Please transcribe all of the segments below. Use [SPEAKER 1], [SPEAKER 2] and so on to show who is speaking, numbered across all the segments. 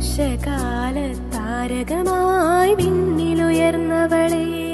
[SPEAKER 1] ദോഷകാല താരകമായി വിണ്ണിലുയർന്നവളേ.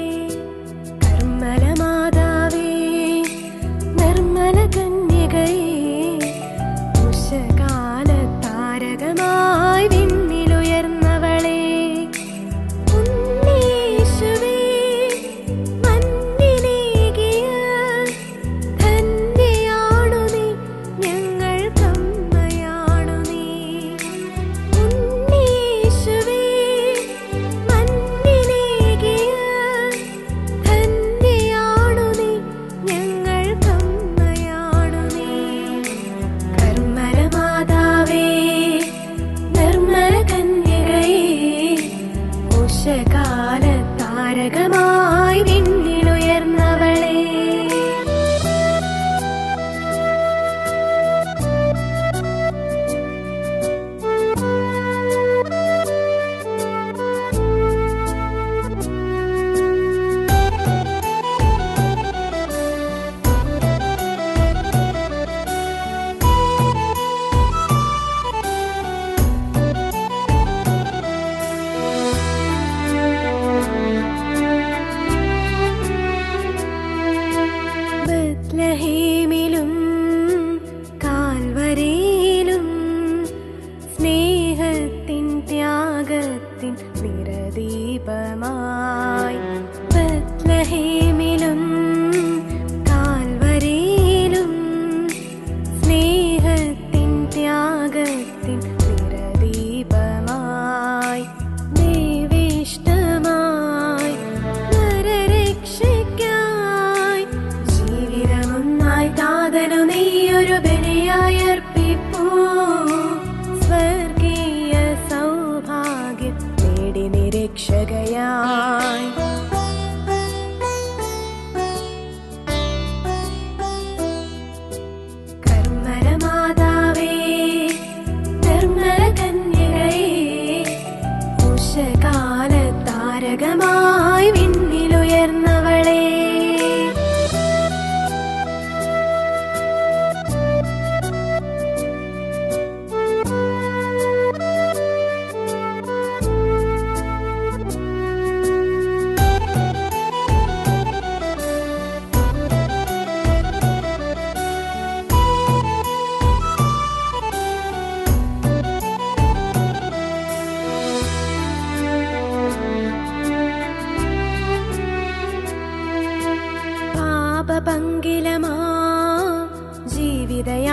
[SPEAKER 1] नहीं നാഥനു നീയൊരു ബലിയായർപ്പിപ്പൂ സ്വർഗീയ സൗഭാഗ്യം തേടി നിരീക്ഷകയായി. കാലത്താരകമാ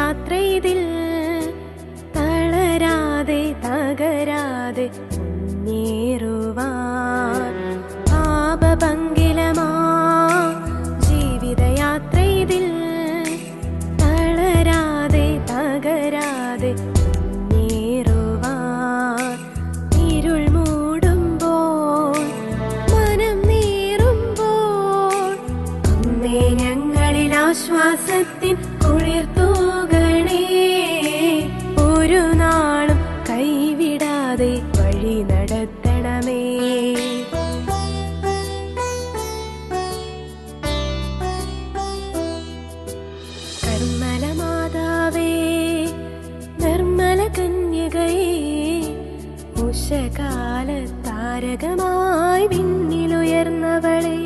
[SPEAKER 1] യാത്രയിതിൽ തളരാതെ തകരാതെ താരകമായി പിന്നിലുയർന്നവളേ